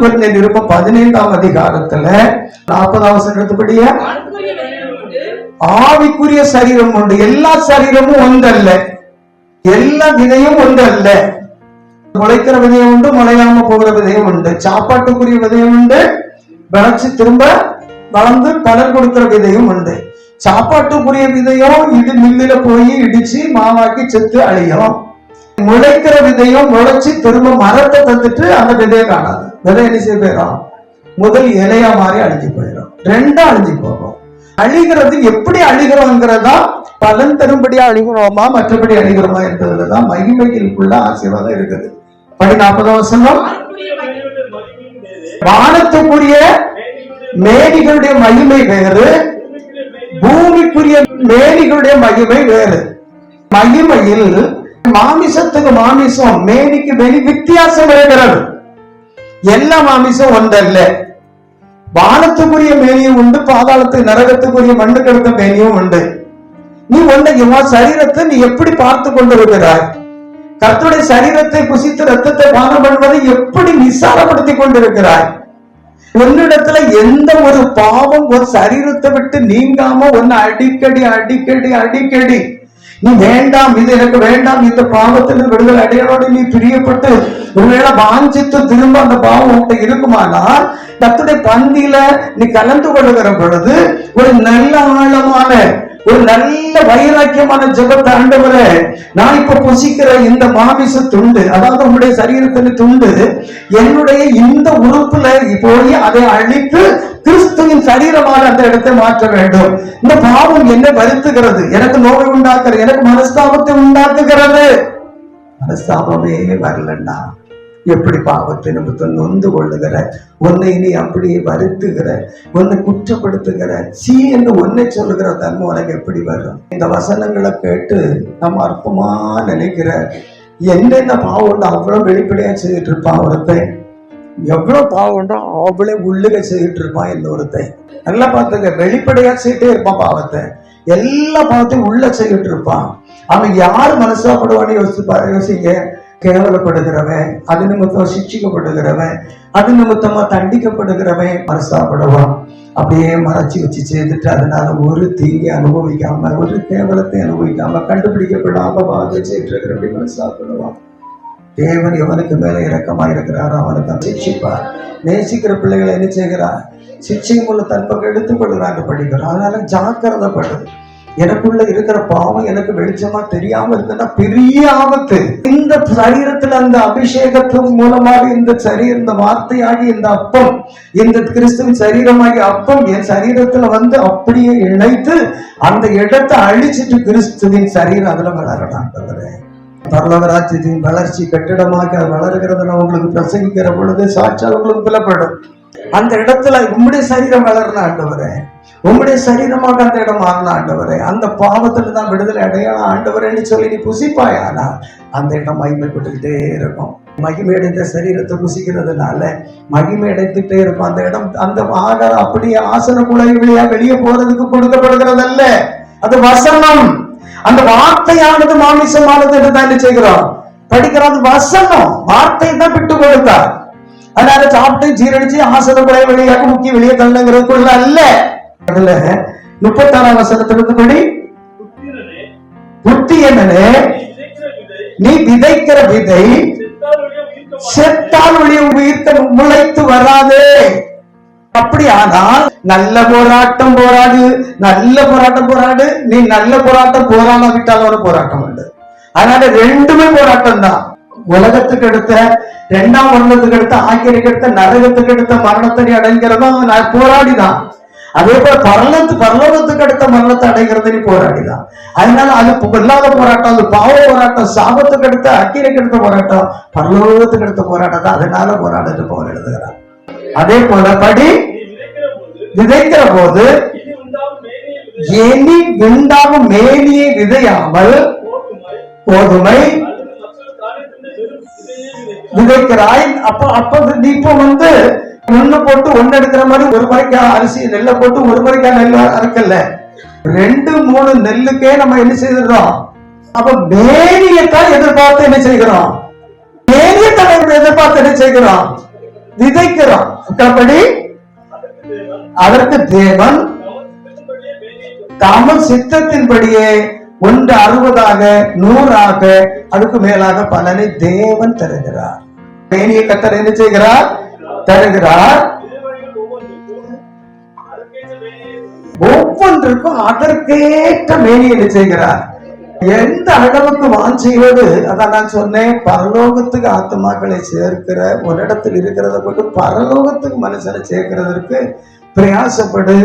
ஒன்று நிருப்ப பதினைந்தாம் அதிகாரத்துல நாற்பதாம் வசனத்துப்படிய ஆவிக்குரிய சரீரம் உண்டு. எல்லா சரீரமும் ஒன்றல்ல. எல்லா விதையும் ஒன்றல்ல. முளைக்கிற விதையும் உண்டு முளையாம போகிற விதையும் உண்டு. சாப்பாட்டுக்குரிய விதையும் உண்டு. விளைச்சு திரும்ப வளர்ந்து பலர் கொடுக்கிற விதையும் உண்டு. சாப்பாட்டுக்குரிய விதையும் இடி மில்லுல போய் இடிச்சு மாவாக்கி செத்து அழியும். முளைக்கிற விதையும் முளைச்சு திரும்ப மரத்தை தந்துட்டு அந்த விதையை காணாது. விதை என்ன செய்ய போயிடும்? முதல் இலையா மாறி அழிஞ்சு போயிடும். ரெண்டா அழிஞ்சு போகும். அழிகிறது எப்படி அழிகிறோங்கிறதா பலன் தரும்படியா அழிகிறோமா மற்றபடி அழிகிறோமா என்பதுலதான் மகிமைகளுக்குள்ள ஆசீர்வாதம் இருக்குது. படி நாற்பதாம் வசனம். வானத்துக்குரிய மேனிகளுடைய மகிமை வேறு பூமிக்குரிய மேனிகளுடைய மகிமை வேறு. மகிமையில் மாமிசத்துக்கு மாமிசம் மேனிக்கு மேனி வித்தியாசம் இருக்கிறது. எல்லா மாமிசம் ஒன்றல்ல வானத்துக்குரிய மேனியும் உண்டு பாதாளத்து நரகத்துக்குரிய மண்ணு கிடந்த மேனியும் உண்டு. நீ ஒன்றை உன் சரீரத்தை நீ எப்படி பார்த்து கொண்டிருக்கிறாய்? கர்த்தருடைய சரீரத்தை புசித்து ரத்தத்தை பானம் பண்ணுவதை எப்படி நிசாரப்படுத்தி கொண்டிருக்கிறாய்? உன்னிடத்துல எந்த ஒரு பாவம் ஒரு சரீரத்தை விட்டு நீங்காம ஒன்னு அடிக்கடி அடிக்கடி அடிக்கடி நீ வேண்டாம் இது எனக்கு வேண்டாம் இந்த பாவத்திலிருந்து விடுதலை அடையனோடு நீ பிரியப்பட்டு ஒருவேளை வாஞ்சித்து திரும்ப அந்த பாவம் உன்கிட்ட இருக்குமானால் கத்துடைய பந்தியில நீ கலந்து கொள்ளுகிற பொழுது ஒரு நல்ல ஆழமான ஒரு நல்ல வைராக்கியமான ஜெபத்தை ஆண்டவரே நான் இப்ப புசிக்கிற இந்த மாமிச துண்டு அதாவது உங்களுடைய சரீரத்தின் துண்டு என்னுடைய இந்த உறுப்புல போய் அதை அழித்து கிறிஸ்துவின் சரீரமாக அந்த இடத்தை மாற்ற வேண்டும். இந்த பாவம் என்ன வருத்துகிறது. எனக்கு நோவை உண்டாக்குறது எனக்கு மனஸ்தாபத்தை உண்டாக்குகிறது. மனஸ்தாபமே வரலன்னா எப்படி பாவத்தை நிமித்தம் நொந்து கொள்ளுகிற? உன்னை நீ அப்படியே வருத்துகிற. உன்னை குற்றப்படுத்துகிற. சீ என்று உன்னை சொல்லுகிற தன்மை உனக்கு எப்படி வரும்? இந்த வசனங்களை கேட்டு நம்ம அற்பமா நினைக்கிற. என்னென்ன பாவம் உண்டோ அவ்வளவு வெளிப்படையா செய்துட்டு இருப்பான் ஒருத்தன். எவ்வளவு பாவம் அவளே உள்ளுக செய்துட்டு இருப்பான் இன்னொருத்தை நல்லா பார்த்துங்க வெளிப்படையா செய்யிட்டே இருப்பான் பாவத்தை. எல்லா பாவத்தையும் உள்ள செய்துட்டு இருப்பான். அவன் யார் மனசாப்படுவான்னு யோசிச்சு பாரு யோசிங்க. கேவலப்படுகிறவன் அது நிமித்தம் சிக்ஷிக்கப்படுகிறவன் அது நிமித்தமா தண்டிக்கப்படுகிறவன் மனசாப்படுவான். அப்படியே மறைச்சி வச்சு செய்துட்டு அதனால ஒரு தீங்கை அனுபவிக்காம ஒரு கேவலத்தை அனுபவிக்காம கண்டுபிடிக்கப்படாம பாவத்தை இருக்கிற அப்படி மனசாப்படுவான். தேவன் எவனுக்கு மேல இரக்கமா இருக்கிறாரோ அவனை தான் சிக்ஷிப்பார் நேசிக்கிற பிள்ளைகளை என்ன செய்கிறார்? சிக்ஷையும் உள்ள தன்பக்கம் எடுத்துக்கொள்கிறாங்க படிக்கிறோம். அதனால ஜாக்கிரதைப்படுது எனக்குள்ள இருக்கிற பாவம் எனக்கு வெளிச்சமா தெரியாம இருந்ததுன்னா பெரிய ஆபத்து. இந்த சரீரத்துல அந்த அபிஷேகத்தின் மூலமாக இந்த சரீர இந்த வார்த்தையாகி இந்த அப்பம் இந்த கிறிஸ்துவின் சரீரமாகி அப்பம் என் சரீரத்துல வந்து அப்படியே இணைத்து அந்த இடத்தை அழிச்சிட்டு கிறிஸ்துவின் சரீரம் அதுல வளரலாம் பரலவராஜ்யத்தின் வளர்ச்சி கட்டிடமாக அது வளர்கிறதுல உங்களுக்கு பிரசங்கிக்கிற பொழுது சாட்சியால் உங்களுக்கு புலப்படும். அந்த இடத்துல உம்முடைய சரீரம் வளரணும் ஆண்டவரே உம்முடைய சரீரமாக அந்த இடம் மாறணும் ஆண்டவரே அந்த பாவத்துல தான் விடுதலை அடையலாம் ஆண்டவரேன்னு சொல்லி நீ புசிப்பாயானா? அந்த இடம் மகிமைப்பட்டுக்கிட்டே இருக்கும். மகிமை அடைந்த சரீரத்தை புசிக்கிறதுனால மகிமை அடைந்துட்டே இருக்கும். அந்த இடம் அந்த ஆகாரம் அப்படியே ஆசன குழாய் வழியா வெளியே போறதுக்கு கொடுக்கப்படுகிறதல்ல. அது வசனம். அந்த வார்த்தையானது மாமிசமானது என்று தான் என்ன செய்கிறோம் படிக்கிறது வசனம். வார்த்தை தான் விட்டு கொடுத்தார். அதனால சாப்பிட்டு ஜீரணிச்சு ஆசன குறை வழியாக முக்கிய வெளியே தள்ளுங்கிறதுக்குள்ள அல்ல. அதுல முப்பத்தாறாம் வசனத்திலிருந்து படி புத்தி என்னனே நீ விதைக்கிற விதை செத்தால் ஒழிய உயிர்த்த முளைத்து வராது. அப்படி ஆனால் நல்ல போராட்டம் போராடு நல்ல போராட்டம் போராடு. நீ நல்ல போராட்டம் போராம விட்டாலும் ஒரு போராட்டம் உண்டு. அதனால ரெண்டுமே போராட்டம் தான். உலகத்துக்கு எடுத்த இரண்டாம் வருடத்துக்கு எடுத்த ஆக்கியருக்கு எடுத்த நரகத்துக்கு எடுத்த மரணத்தை அடைங்கிறதும் நான் போராடிதான் அதே போல பரலத்து பரலோகத்துக்கு அடுத்த மரணத்தை அடைகிறது நீ போராடிதான் அதனால அது இல்லாத போராட்டம் அது பாவ போராட்டம் சாபத்துக்கு அடுத்த அக்கிரைக்கு அடுத்த போராட்டம் பரலோகத்துக்கு அடுத்த போராட்டம் தான் அதனால போராட்டத்தை போல எழுதுகிறார். அதே போல படி விதைக்கிற போது விதைக்கிற போது இனி மேனியை விதையாமல் கோதுமை விதைக்கிறாய். அப்ப அப்ப நீ இப்ப வந்து ஒண்ணு போட்டு ஒண்ணு எடுக்கிற மாதிரி ஒரு முறைக்கா அரிசி நெல்லை போட்டு ஒரு முறைக்கா நெல் அறுக்கல ரெண்டு மூணு நெல்லுக்கே நம்ம என்ன செய்திருக்கோம் அப்ப மேனியத்தான் எதிர்பார்த்து என்ன செய்கிறோம்? மேனியத்தான் எதிர்பார்த்து என்ன செய்கிறோம்? விதைக்கிறோம். மற்றபடி அதற்கு தேவன் தமிழ் தமது சித்தத்தின்படியே ஒன்று அறுபதாக நூறாக அதுக்கு மேலாக பலனை தேவன் தருகிறார். பேணியை கத்தர் என்ன செய்கிறார்? தருகிறார். ஒவ்வொன்றுக்கும் அதற்கேற்ற மேனியை ஒவ்வொன்றுக்கும் அதற்கேற்ற மேனி என்ன செய்கிறார்? எந்த அளவுக்கு வாஞ்சியோடு அதான் நான் சொன்னேன். பரலோகத்துக்கு ஆத்மாக்களை சேர்க்கிற ஒரு இடத்தில் இருக்கிறத கொண்டு பரலோகத்துக்கு மனுஷனை சேர்க்கிறதற்கு பிரயாசப்படு.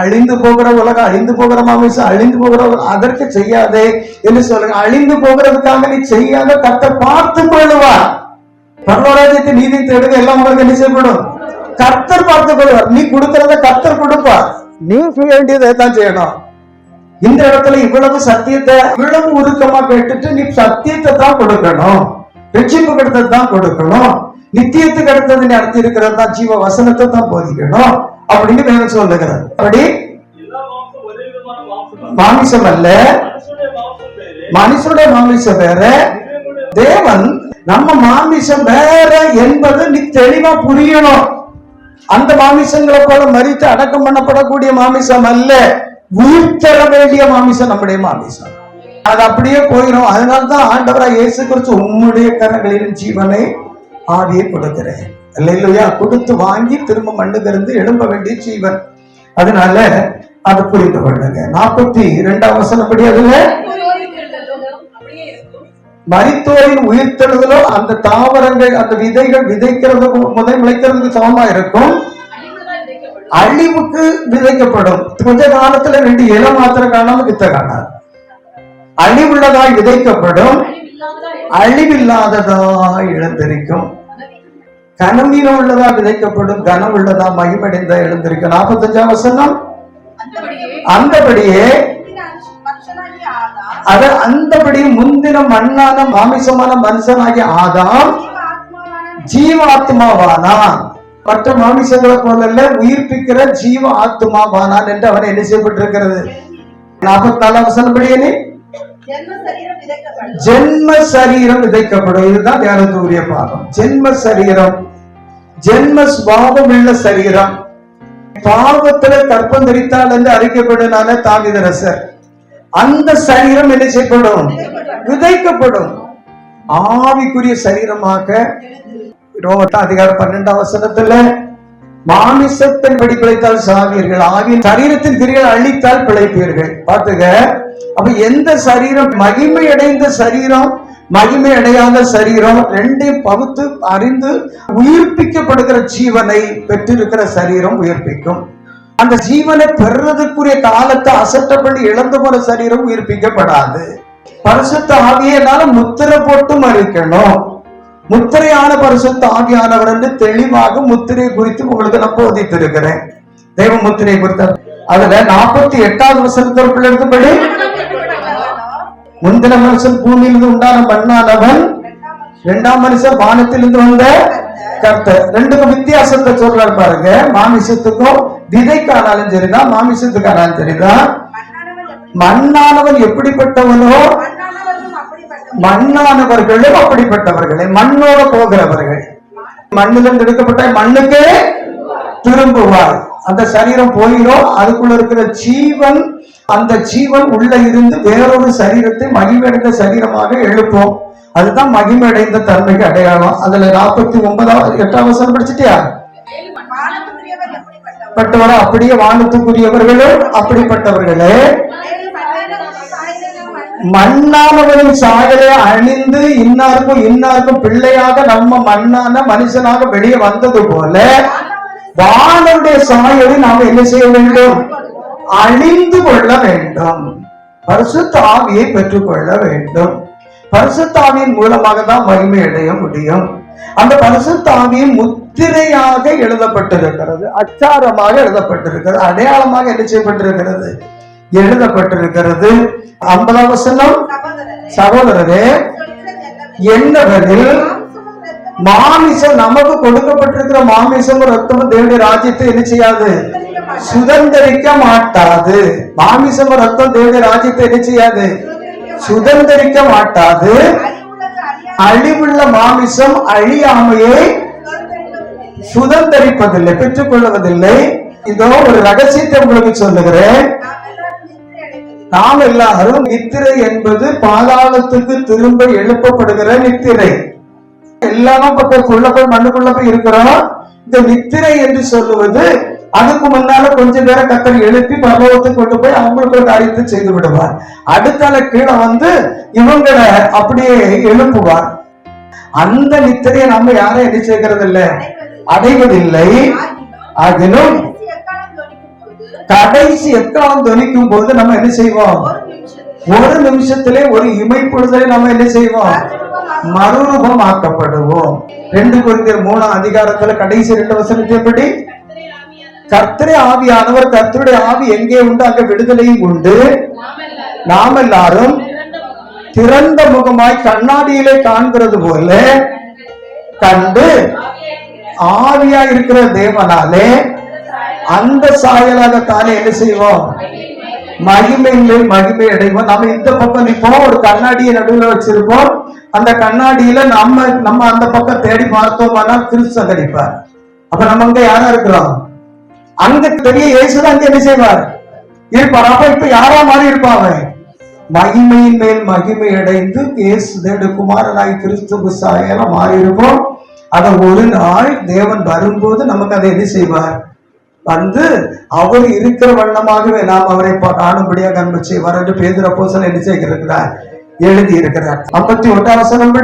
அழிந்து போகிற உலகம் அழிந்து போகிற மாமிசம் அழிந்து போகிற அதற்கு செய்யாதே என்று சொல்லுங்க. அழிந்து போகிறதுக்காக நீ செய்யாத கத்த பார்த்து கொள்ளுவார். பரவராஜ்யத்தை நீதி தேடுங்க எல்லாம் உங்களுக்கு என்ன செய்யப்படும்? கர்த்தர் பார்த்து கொள்வார். நீ கொடுக்கறத கர்த்தர் கொடுப்பார். நீ செய்ய வேண்டியதை தான் செய்யணும். இந்த இடத்துல இவ்வளவு சத்தியத்தை இவ்வளவு உருக்கமா கேட்டுட்டு நீ சத்தியத்தை தான் கொடுக்கணும். ரட்சிப்பு கிடைத்தது தான் கொடுக்கணும். நித்தியத்துக்கு அடுத்தது நீ அடுத்து இருக்கிறது தான் ஜீவ வசனத்தை தான் போதிக்கணும். அப்படின்னு வேணும் சொல்லுகிறார். அப்படி? மாமிசம் அல்ல. மனுஷனுடைய மாமிசம் வேற. தேவன் நம்ம மாமிசம் வேற என்பது நீ தெளிவா புரியணும். அந்த மாமிசங்களை போல மறித்து அடக்கம் பண்ணப்படக்கூடிய மாமிசம் அல்ல. உயிர் தர வேண்டிய மாமிசம் நம்முடைய மாமிசம். அது அப்படியே போயிடும் அதனால்தான் ஆண்டவரா இயேசு குறித்து உம்முடைய கரங்களின் ஜீவனை ஆவியை கொடுக்கிறேன். இல்லையா கொடுத்து வாங்கி திரும்ப மண்ணுகிருந்து எழும்ப வேண்டிய ஜீவன். அதனால அதை புரிந்து கொள்ளுங்க. நாற்பத்தி இரண்டாம் வசனப்படி அதுல மரித்தோரின் உயிர்த்தெழுதலோ அந்த தாவரங்கள் அந்த விதைகள் விதைக்கிறது முதல் முளைக்கிறதுக்கு சமமா இருக்கும். அழிவுக்கு விதைக்கப்படும். கொஞ்ச காலத்துல ரெண்டு இலை மாத்திரம் காணாம வித்த காணாது. அழிவுள்ளதாய் விதைக்கப்படும். அழிவில்லாததா அழிவில்லாததாய் இழந்திருக்கும் கனமீனம் உள்ளதா விதைக்கப்படும். கனம் உள்ளதா மகிமடைந்த எழுந்திருக்கும். நாற்பத்தஞ்சாம் வசனம்? அந்தபடியே அது அந்தபடி முந்தின மண்ணான மாமிசமான மனுஷனாகிய ஆதாம் ஜீவாத்மாவானான். மற்ற மாமிசங்களை போலல்ல உயிர்ப்பிக்கிற ஜீவ ஆத்மாவானான் என்று அவன் என்ன செய்யப்பட்டிருக்கிறது? நாற்பத்தி நாலாம் வசனப்படியே ஜென்ம சரீரம் விதைக்கப்படும். இதுதான் தியானத்துக்குரிய பாகம். ஜென்ம சரீரம். ஜென்ம சுபாவம் உள்ள சரீரம். பாவத்துல கற்பம் தரித்தால் என்று அறிக்கப்படுனால தாவிதரசர் அந்த சரீரம் என்ன செய்யப்படும்? விதைக்கப்படும். ஆவிக்குரிய சரீரமாக ரோமத்தாம் அதிகாரம் பன்னெண்டாம் வசனத்துல மாமிசத்தின் படி பிழைத்தால் சாவீர்கள் ஆவியின் சரீரத்தின் கிரிகள் அழித்தால் பிழைப்பீர்கள். பார்த்துக்க அப்ப எந்த சரீரம்? மகிமை அடைந்த சரீரம் மகிமை அடையாத சரீரம் ரெண்டையும் பகுத்து அறிந்து உயிர்ப்பிக்கப்படுகிற ஜீவனை பெற்றிருக்கிற சரீரம் உயிர்ப்பிக்கும். அந்த ஜீவனை பெறுறதுக்குரிய காலத்தை அசட்டப்படி இழந்து போன சரீரம் உயிர்ப்பிக்கப்படாது. பரிசுத்த ஆவியனால முத்திரை போட்டு மறிக்கணும். முத்திரையான பரிசுத்த ஆகியானவர் என்று தெளிவாக முத்திரை குறித்து உங்களுக்கு நான் போதித்திருக்கிறேன். தெய்வ முத்திரை குறித்த அதுல நாற்பத்தி எட்டாவது வசனத்திற்குள் எடுத்தபடி முந்தின மனுஷன் பூமியிலிருந்து உண்டான மண்ணானவன் இரண்டாம் மனுஷன் வானத்திலிருந்து வந்த கர்த்தர். ரெண்டுக்கும் வித்தியாசத்தை சொல்றாரு பாருங்க. மாமிசத்துக்கும் விதைக்கானாலும் சரிதான் மாமிசத்துக்கானாலும் சரிதான். மண்ணானவன் எப்படிப்பட்டவனோ மண்ணானவர்களும் அப்படிப்பட்டவர்களே மண்ணோட போகிறவர்கள். மண்ணிலிருந்து எடுக்கப்பட்ட மண்ணுக்கே திரும்புவார். அந்த சரீரம் போயிடும் அதுக்குள்ள இருக்கிற ஜீவன் அந்த ஜீவன் உள்ள இருந்து வேறொரு சரீரத்தை மகிமையடைந்த சரீரமாக எழுப்போம். அதுதான் மகிமையடைந்த தன்மைக்கு அடையாளம். அதுல நாற்பத்தி ஒன்பதாவது எட்டாம் வசனம் படிச்சிட்டியா? பட்டவரா அப்படியே வானத்துக்குரியவர்களும் அப்படிப்பட்டவர்களே மேலும் மண்ணானவர்கள் சாயலிலும் மண் மண்ணானவரின் சாயலை அணிந்து இன்னாருக்கும் இன்னாருக்கும் பிள்ளையாக நம்ம மண்ணான மனுஷனாக வெளியே வந்தது போல வானருடைய சாயலை நாம் என்ன செய்ய வேண்டும்? அணிந்து கொள்ள வேண்டும். பரிசுத்த ஆவியை பெற்றுக்கொள்ள வேண்டும். பரிசுத்தாவியின் மூலமாக தான் மகிமை அடைய முடியும். அந்த பரிசுத்தாவியின் முத்திரையாக எழுதப்பட்டிருக்கிறது அச்சாரமாக எழுதப்பட்டிருக்கிறது அடையாளமாக என்ன செய்யப்பட்டிருக்கிறது? எழுதப்பட்டிருக்கிறது. ஐம்பதாம் வசனம்? சகோதரரே என்னவெனில் மாமிசம் நமக்கு கொடுக்கப்பட்டிருக்கிற மாமிசம் ரத்தமும் தேவனுடைய ராஜ்யத்தை என்ன செய்யாது? சுதந்திரிக்க மாட்டாது மாமிசம் ரத்தம் தேவனுடைய ராஜ்யத்தை என்ன செய்யாது? சுதந்திரிக்க மாட்டாது அழிவுள்ள மாமிசம் அழியாமையை சுதந்தரிப்பதில்லை பெற்றுக்கொள்வதில்லை. இதோ ஒரு ரகசியத்தை உங்களுக்கு சொல்லுகிறேன். நாம் எல்லாரும் நித்திரை என்பது பாதாளத்துக்கு திரும்ப எழுப்பப்படுகிற நித்திரை. எல்லாரும் பக்கம் போய் மண்ணுக்குள்ள போய் இருக்கிறோம். இந்த நித்திரை என்று சொல்லுவது அதுக்கு முன்னால கொஞ்ச நேரம் கத்தர் எழுப்பி பரலோகத்துக்கு கொண்டு போய் அவங்களுக்கு ஒரு காரியத்தை செய்து விடுவார். அடுத்தால கீழே வந்து இவங்களை அப்படியே எழுப்புவார். அந்த நித்திரையை நம்ம யாரும் என்ன செய்கிறது இல்ல அடைவதில்லை. அதிலும் கடைசி எக்காலம் தொனிக்கும் போது நம்ம என்ன செய்வோம்? ஒரு நிமிஷத்தில். ஒரு இமைப்பொழுதலை நம்ம என்ன செய்வோம்? மறுரூபமாக்கப்படுவோம். ரெண்டு குருந்தியர் மூணாம் அதிகாரத்துல கடைசி ரெண்டு வசனத்தின்படி கர்த்தரே ஆவியானவர். கர்த்தருடைய ஆவி எங்கே உண்டு? அங்க விடுதலையும் உண்டு. நாம் எல்லாரும் திறந்த முகமாய். கண்ணாடியிலே காண்கிறது போல கண்டு ஆவியா இருக்கிற தேவனாலே அந்த சாயலாக தானே என்ன செய்வோம்? மகிமை மேல் மகிமை அடைவோம். நம்ம இந்த பக்கம் நிற்போம் ஒரு கண்ணாடியை நடுவுல வச்சிருப்போம். அந்த கண்ணாடியில நம்ம நம்ம அந்த பக்கம் தேடி பார்த்தோம்னா கிறிஸ்து கடிப்பார் அப்ப நம்ம அங்க யாரா இருக்கிறோம்? அங்க பெரிய இயேசுதான் அங்க என்ன செய்வார்? இருப்பார். அப்ப இப்ப யாரா மாறி இருப்பான் அவன்? மகிமையின் மேல் மகிமை அடைந்து இயேசு தேடு குமாரனாய் கிறிஸ்துவ சாயலா மாறி இருப்போம். அத ஒரு நாள் தேவன் வரும்போது நமக்கு அதை என்ன செய்வார்? வந்து அவர் இருக்கிற வண்ணமாகவே நாம் அவரை காணும்படியாக அன்பு செய்வார் என்று பேதுரு என்ன செய்கிறார் எழுதி இருக்கிறார் ஐம்பத்தி ஒன்றாம் வசனம்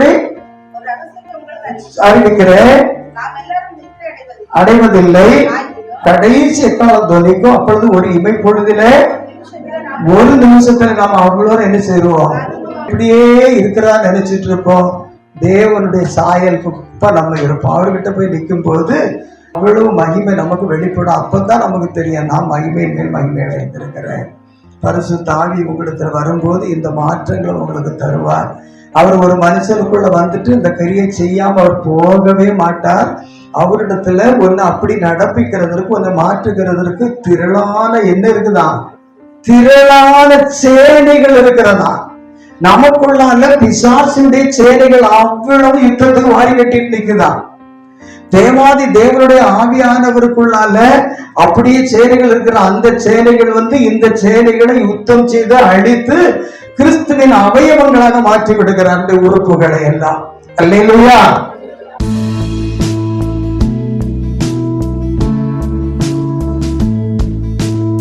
அறிவிக்கிறேன். அடைவதில்லை. கடைசி எக்காலம் துணிக்கும் அப்பொழுது ஒரு இமை பொழுதிலே ஒரு நிமிஷத்துல நாம அவங்களோட என்ன செய்வோம்? இப்படியே இருக்கிறா நினைச்சிட்டு இருப்போம். தேவனுடைய சாயல் குப்ப நம்ம இருப்போம். அவர்கிட்ட போய் நிற்கும் போது அவ்வளவு மகிமை நமக்கு வெளிப்படும். அப்பதான் நமக்கு தெரியும் நான் மகிமை மேல் மகிமை அடைந்திருக்கிறேன். பரிசு தாவி உங்களிடத்துல வரும்போது இந்த மாற்றங்களை உங்களுக்கு தருவார். அவர் ஒரு மனுஷனுக்குள்ள வந்துட்டு இந்த கரியை செய்யாம அவர் போகவே மாட்டார். அவரிடத்துல ஒன்னு அப்படி நடப்பிக்கிறதற்கு ஒன்று மாற்றுகிறதற்கு திரளான என்ன இருக்குதான் திரளான சேனைகள் இருக்கிறதா? நமக்குள்ளால பிசாசினுடைய சேனைகள் அவ்வளவு யுத்தத்துக்கு வாரி கட்டிட்டு நிற்குதான் தேவாதி தேவனுடைய ஆவியானவருக்குள்ளால அப்படியே சேனைகள் இருக்கிற அந்த சேனைகள் வந்து இந்த சேனைகளை யுத்தம் செய்து அழித்து கிறிஸ்துவின் அவயவங்களாக மாற்றி விடுகிற அந்த உறுப்புகளை எல்லாம். அல்லையா